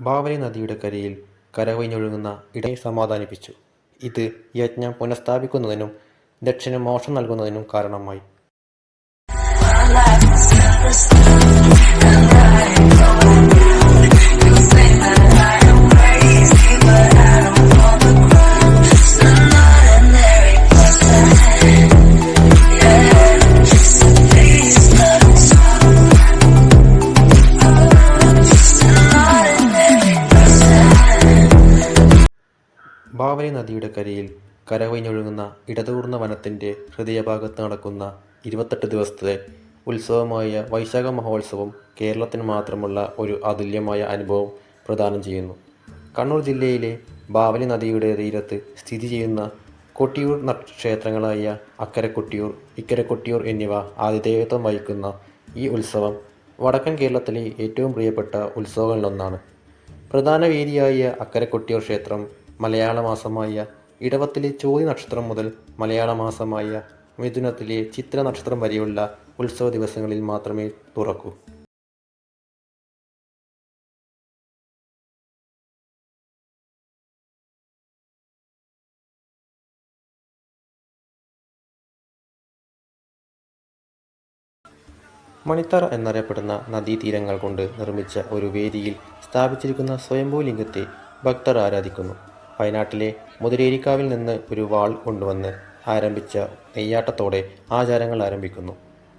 ബാവലി നദിയുടെ കരയിൽ കരകവിഞ്ഞൊഴുകുന്ന ഇടയെ സമാധാനിപ്പിച്ചു. ഇത് യജ്ഞം പുനഃസ്ഥാപിക്കുന്നതിനും ദക്ഷിണ മോക്ഷം നൽകുന്നതിനും കാരണമായി. ബാവലി നദിയുടെ കരയിൽ കരകവിഞ്ഞൊഴുകുന്ന ഇടതൂർന്ന വനത്തിന്റെ ഹൃദയഭാഗത്ത് നടക്കുന്ന ഇരുപത്തെട്ട് ദിവസത്തെ ഉത്സവമായ വൈശാഖ മഹോത്സവം കേരളത്തിന് മാത്രമുള്ള ഒരു അതുല്യമായ അനുഭവം പ്രദാനം ചെയ്യുന്നു. കണ്ണൂർ ജില്ലയിലെ ബാവലി നദിയുടെ തീരത്ത് സ്ഥിതി ചെയ്യുന്ന കൊട്ടിയൂർ ക്ഷേത്രങ്ങളായ അക്കരെ കൊട്ടിയൂർ, കൊട്ടിയൂർ എന്നിവ ആതിഥേയത്വം വഹിക്കുന്ന ഈ ഉത്സവം വടക്കൻ കേരളത്തിലെ ഏറ്റവും പ്രിയപ്പെട്ട ഉത്സവങ്ങളിലൊന്നാണ്. പ്രധാന വേദിയായ അക്കരെ കൊട്ടിയൂർ ക്ഷേത്രം മലയാള മാസമായ ഇടവത്തിലെ ചോതി നക്ഷത്രം മുതൽ മലയാള മാസമായ മിഥുനത്തിലെ ചിത്ര നക്ഷത്രം വരെയുള്ള ഉത്സവ ദിവസങ്ങളിൽ മാത്രമേ തുറക്കൂ. മണിത്തറ എന്നറിയപ്പെടുന്ന നദീതീരങ്ങൾ കൊണ്ട് നിർമ്മിച്ച ഒരു വേദിയിൽ സ്ഥാപിച്ചിരിക്കുന്ന സ്വയംഭൂ ലിംഗത്തെ ഭക്തർ ആരാധിക്കുന്നു. വയനാട്ടിലെ മുതിരേരിക്കാവിൽ നിന്ന് ഒരു വാൾ കൊണ്ടുവന്ന് ആരംഭിച്ച നെയ്യാട്ടത്തോടെ ആചാരങ്ങൾ ആരംഭിക്കുന്നു.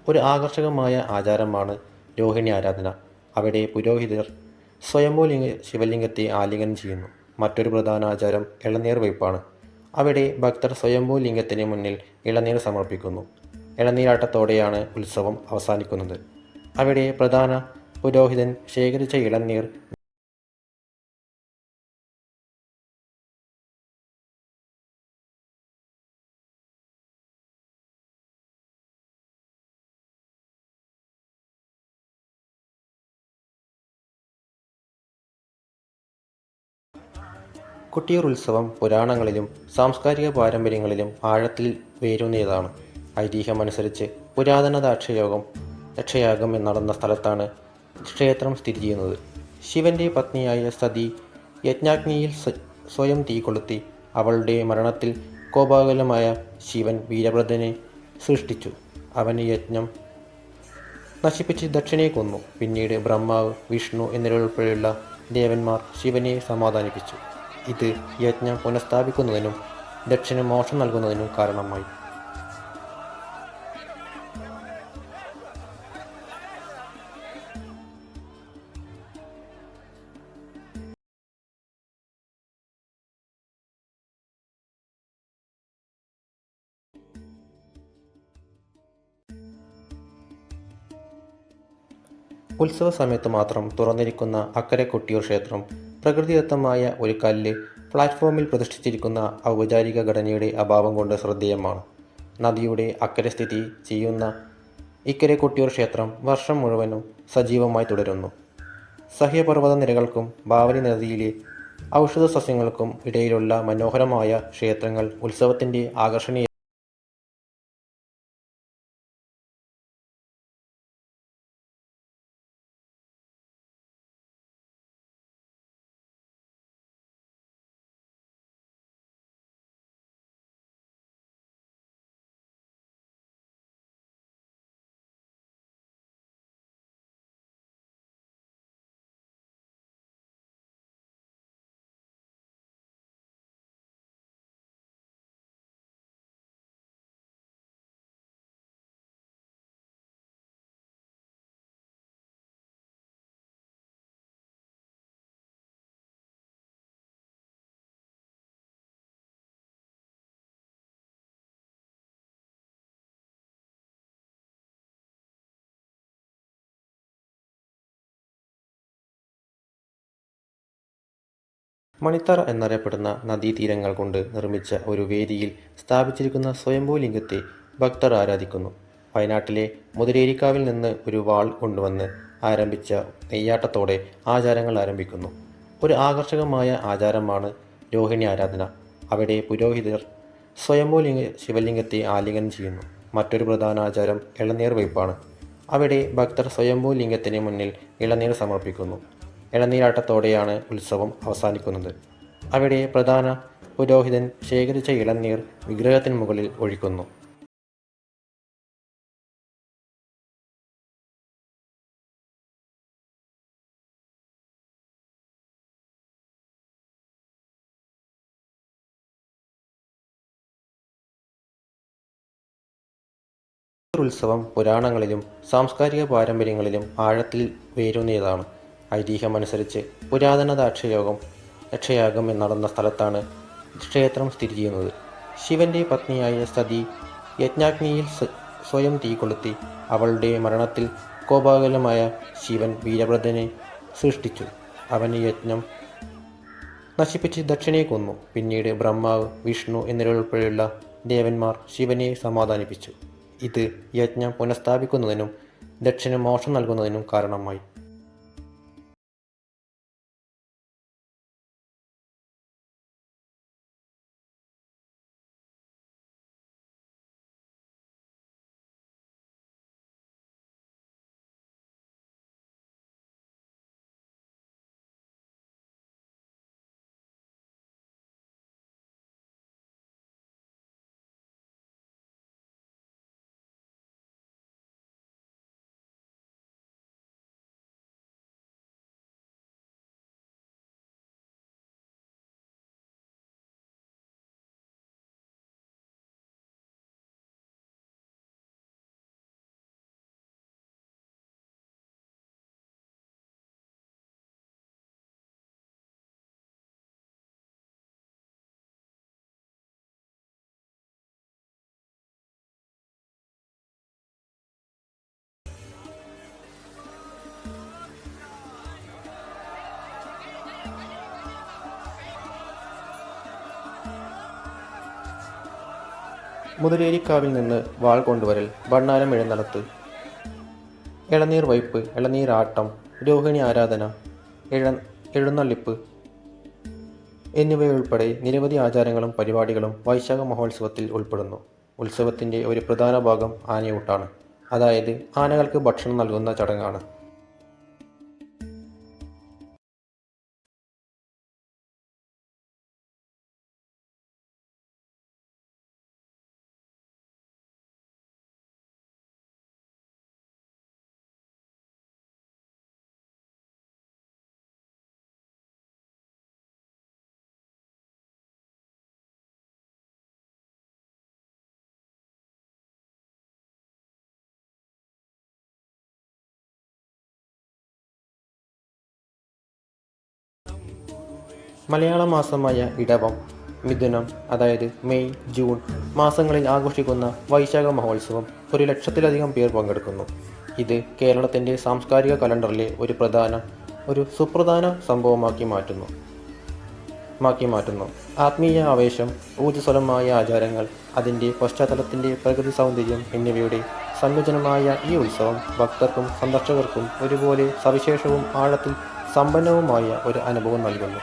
ഒരു ആകർഷകമായ ആചാരമാണ് രോഹിണി ആരാധന. അവിടെ പുരോഹിതർ സ്വയംഭൂലിംഗ ശിവലിംഗത്തെ ആലിംഗനം ചെയ്യുന്നു. മറ്റൊരു പ്രധാന ആചാരം ഇളനീർ വയ്പ്പാണ് അവിടെ ഭക്തർ സ്വയംഭൂ ലിംഗത്തിന് മുന്നിൽ ഇളനീർ സമർപ്പിക്കുന്നു. ഇളനീരാട്ടത്തോടെയാണ് ഉത്സവം അവസാനിക്കുന്നത്. അവിടെ പ്രധാന പുരോഹിതൻ ശേഖരിച്ച ഇളനീർ കൊട്ടിയൂർ ഉത്സവം പുരാണങ്ങളിലും സാംസ്കാരിക പാരമ്പര്യങ്ങളിലും ആഴത്തിൽ വേരൂന്നിയതാണ്. ഐതിഹ്യമനുസരിച്ച് പുരാതന ദാക്ഷയോഗം ദക്ഷയാഗം നടന്ന സ്ഥലത്താണ് ക്ഷേത്രം സ്ഥിതി ചെയ്യുന്നത് ശിവന്റെ പത്നിയായ സതി യജ്ഞാഗ്നിയിൽ സ്വയം തീ കൊളുത്തി. അവളുടെ മരണത്തിൽ കോപാകുലമായ ശിവൻ വീരഭദ്രനെ സൃഷ്ടിച്ചു. അവന് യജ്ഞം നശിപ്പിച്ച് ദക്ഷിണയെ കൊന്നു. പിന്നീട് ബ്രഹ്മാവ്, വിഷ്ണു എന്നിവരുൾപ്പെടെയുള്ള ദേവന്മാർ ശിവനെ സമാധാനിപ്പിച്ചു. ഇത് യജ്ഞം പുനഃസ്ഥാപിക്കുന്നതിനും ദക്ഷിണ മോക്ഷം നൽകുന്നതിനും കാരണമായി. ഉത്സവ സമയത്ത് മാത്രം തുറന്നിരിക്കുന്ന അക്കരെ കൊട്ടിയൂർ ക്ഷേത്രം പ്രകൃതിദത്തമായ ഒരു കല്ല് പ്ലാറ്റ്ഫോമിൽ പ്രതിഷ്ഠിച്ചിരിക്കുന്ന ഔപചാരിക ഘടനയുടെ അഭാവം കൊണ്ട് ശ്രദ്ധേയമാണ്. നദിയുടെ അക്കരെ സ്ഥിതി ചെയ്യുന്ന ഇക്കരെ കൊട്ടിയൂർ ക്ഷേത്രം വർഷം മുഴുവനും സജീവമായി തുടരുന്നു. സഹ്യപർവത നിരകൾക്കും ബാവലി നദിയിലെ ഔഷധ സസ്യങ്ങൾക്കും ഇടയിലുള്ള മനോഹരമായ ക്ഷേത്രങ്ങൾ ഉത്സവത്തിന്റെ ആകർഷണീയതയെ മണിത്തറ എന്നറിയപ്പെടുന്ന നദീതീരങ്ങൾ കൊണ്ട് നിർമ്മിച്ച ഒരു വേദിയിൽ സ്ഥാപിച്ചിരിക്കുന്ന സ്വയംഭൂ ലിംഗത്തെ ഭക്തർ ആരാധിക്കുന്നു. വയനാട്ടിലെ മുതിരേരിക്കാവിൽ നിന്ന് ഒരു വാൾ കൊണ്ടുവന്ന് ആരംഭിച്ച നെയ്യാട്ടത്തോടെ ആചാരങ്ങൾ ആരംഭിക്കുന്നു. ഒരു ആകർഷകമായ ആചാരമാണ് രോഹിണി ആരാധന. അവിടെ പുരോഹിതർ സ്വയംഭൂ ശിവലിംഗത്തെ ആലിംഗനം ചെയ്യുന്നു. മറ്റൊരു പ്രധാന ആചാരം ഇളനീർ വയ്പ്പാണ് അവിടെ ഭക്തർ സ്വയംഭൂ ലിംഗത്തിന് മുന്നിൽ ഇളനീർ സമർപ്പിക്കുന്നു. ഇളനീരാട്ടത്തോടെയാണ് ഉത്സവം അവസാനിക്കുന്നത്. അവിടെ പ്രധാന പുരോഹിതൻ ശേഖരിച്ച ഇളനീർ വിഗ്രഹത്തിന് മുകളിൽ ഒഴിക്കുന്നു. ഉത്സവം പുരാണങ്ങളിലും സാംസ്കാരിക പാരമ്പര്യങ്ങളിലും ആഴത്തിൽ വേരൂന്നിയതാണ്. ഐതിഹ്യമനുസരിച്ച് പുരാതന ദാക്ഷയോഗം യക്ഷയാഗം നടന്ന സ്ഥലത്താണ് ക്ഷേത്രം സ്ഥിതി ചെയ്യുന്നത്. ശിവന്റെ പത്നിയായ സതി യജ്ഞാഗ്നിയിൽ സ്വയം തീ കൊളുത്തി അവളുടെ മരണത്തിൽ കോപാകുലമായ ശിവൻ വീരഭ്രതനെ സൃഷ്ടിച്ചു. അവന് യജ്ഞം നശിപ്പിച്ച് ദക്ഷിണയെ കൊന്നു. പിന്നീട് ബ്രഹ്മാവ് വിഷ്ണു എന്നിവരുൾപ്പെടെയുള്ള ദേവന്മാർ ശിവനെ സമാധാനിപ്പിച്ചു. ഇത് യജ്ഞം പുനഃസ്ഥാപിക്കുന്നതിനും ദക്ഷിണ മോക്ഷം നൽകുന്നതിനും കാരണമായി. മുതിരേരിക്കാവിൽ നിന്ന് വാൾ കൊണ്ടുവരൽ ഭണ്ണാരം എഴുന്നള്ളത്ത്. ഇളനീർ വയ്പ് ഇളനീരാട്ടം രോഹിണി ആരാധന എഴ എഴുന്നള്ളിപ്പ് എന്നിവയുൾപ്പെടെ നിരവധി ആചാരങ്ങളും പരിപാടികളും വൈശാഖ മഹോത്സവത്തിൽ ഉൾപ്പെടുന്നു. ഉത്സവത്തിന്റെ ഒരു പ്രധാന ഭാഗം ആനയൂട്ടാണ്. അതായത് ആനകൾക്ക് ഭക്ഷണം നൽകുന്ന ചടങ്ങാണ്. മലയാള മാസമായ ഇടവം മിഥുനം അതായത് മെയ് ജൂൺ മാസങ്ങളിൽ ആഘോഷിക്കുന്ന വൈശാഖ മഹോത്സവം ഒരു ലക്ഷത്തിലധികം പേർ പങ്കെടുക്കുന്നു. ഇത് കേരളത്തിന്റെ സാംസ്കാരിക കലണ്ടറിലെ ഒരു പ്രധാന ഒരു സുപ്രധാന സംഭവമാക്കി മാറ്റുന്നു. മാക്കി മാറ്റുന്നു. ആത്മീയ ആവേശം ഊർജസ്വലമായ ആചാരങ്ങൾ അതിന്റെ പശ്ചാത്തലത്തിന്റെ പ്രകൃതി സൗന്ദര്യം എന്നിവയുടെ സംയോജനമായ ഈ ഉത്സവം ഭക്തർക്കും സന്ദർശകർക്കും ഒരുപോലെ സവിശേഷവും ആഴത്തിൽ സമ്പന്നവുമായ ഒരു അനുഭവം നൽകുന്നു.